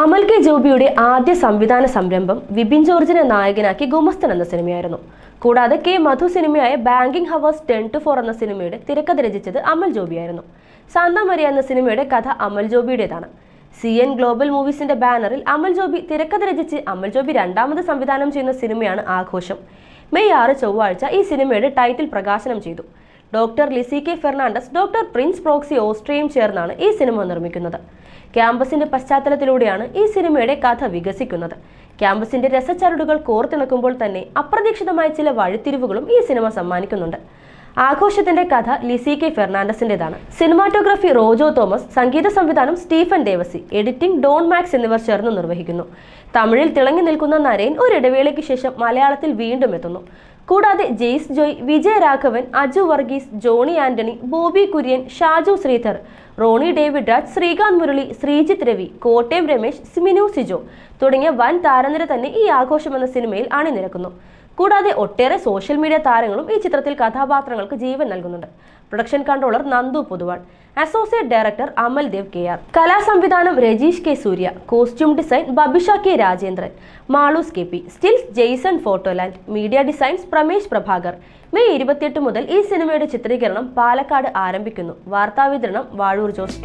അമൽ K ജോബിയുടെ ആദ്യ സംവിധാന സംരംഭം വിപിൻ ജോർജിനെ നായകനാക്കി ഗുമസ്തൻ എന്ന സിനിമയായിരുന്നു. കൂടാതെ K Madhu സിനിമയായ banking hours ten to four എന്ന സിനിമയുടെ തിരക്കഥ രചിച്ചത് അമൽ ജോബിയായിരുന്നു. സാന്താമരിയ എന്ന സിനിമയുടെ കഥ അമൽ ജോബിയുടേതാണ്. സി എൻ ഗ്ലോബൽ മൂവീസിന്റെ ബാനറിൽ അമൽ ജോബി തിരക്കഥ രചിച്ച് അമൽ ജോബി രണ്ടാമത് സംവിധാനം ചെയ്യുന്ന സിനിമയാണ് ആഘോഷം. മെയ് ആറ് ചൊവ്വാഴ്ച ഈ സിനിമയുടെ ടൈറ്റിൽ പ്രകാശനം ചെയ്തു. Doctor Lissy K Fernandez doctor Prince Proxy ഓസ്ട്രിയയും ചേർന്നാണ് ഈ സിനിമ നിർമ്മിക്കുന്നത്. ക്യാമ്പസിന്റെ പശ്ചാത്തലത്തിലൂടെയാണ് ഈ സിനിമയുടെ കഥ വികസിക്കുന്നത്. ക്യാമ്പസിന്റെ രസച്ചരടുകൾ കോർത്തിണക്കുമ്പോൾ തന്നെ അപ്രതീക്ഷിതമായ ചില വഴിത്തിരിവുകളും ഈ സിനിമ സമ്മാനിക്കുന്നുണ്ട്. ആഘോഷത്തിന്റെ കഥ ലിസി കെ ഫെർണാണ്ടസിന്റേതാണ്. സിനിമാറ്റോഗ്രഫി റോജോ തോമസ് സംഗീത സംവിധാനം സ്റ്റീഫൻ ദേവസി എഡിറ്റിംഗ് ഡോൺ മാക്സ് എന്നിവർ ചേർന്ന് നിർവഹിക്കുന്നു. തമിഴിൽ തിളങ്ങി നിൽക്കുന്ന നരേൻ ഒരു ഇടവേളയ്ക്ക് ശേഷം മലയാളത്തിൽ വീണ്ടും എത്തുന്നു. കൂടാതെ ജെയ്സ് ജോയ് വിജയ് രാഘവൻ അജു വർഗീസ് ജോണി ആന്റണി ബോബി കുര്യൻ ഷാജു ശ്രീധർ റോണി ഡേവിഡ് രാജ് ശ്രീകാന്ത് മുരളി ശ്രീജിത് രവി കോട്ടയം രമേശ് സിമിനു സിജോ തുടങ്ങിയ വൻ താരനിര തന്നെ ഈ ആഘോഷം എന്ന സിനിമയിൽ അണിനിരക്കുന്നു. കൂടാതെ ഒട്ടേറെ സോഷ്യൽ മീഡിയ താരങ്ങളും ഈ ചിത്രത്തിൽ കഥാപാത്രങ്ങൾക്ക് ജീവൻ നൽകുന്നുണ്ട്. Production controller Nandu Poduval associate director Amal Dev K R കലാസംവിധാനം Rajeesh K Surya costume design Babisha K Rajendran Malus K P stills Jaison Photoland media designs Pramesh Prabhakar. May ഇരുപത്തിയെട്ട് മുതൽ ഈ സിനിമയുടെ ചിത്രീകരണം പാലക്കാട് ആരംഭിക്കുന്നു. വാർത്താവിതരണം വാഴൂർ ജോസ്.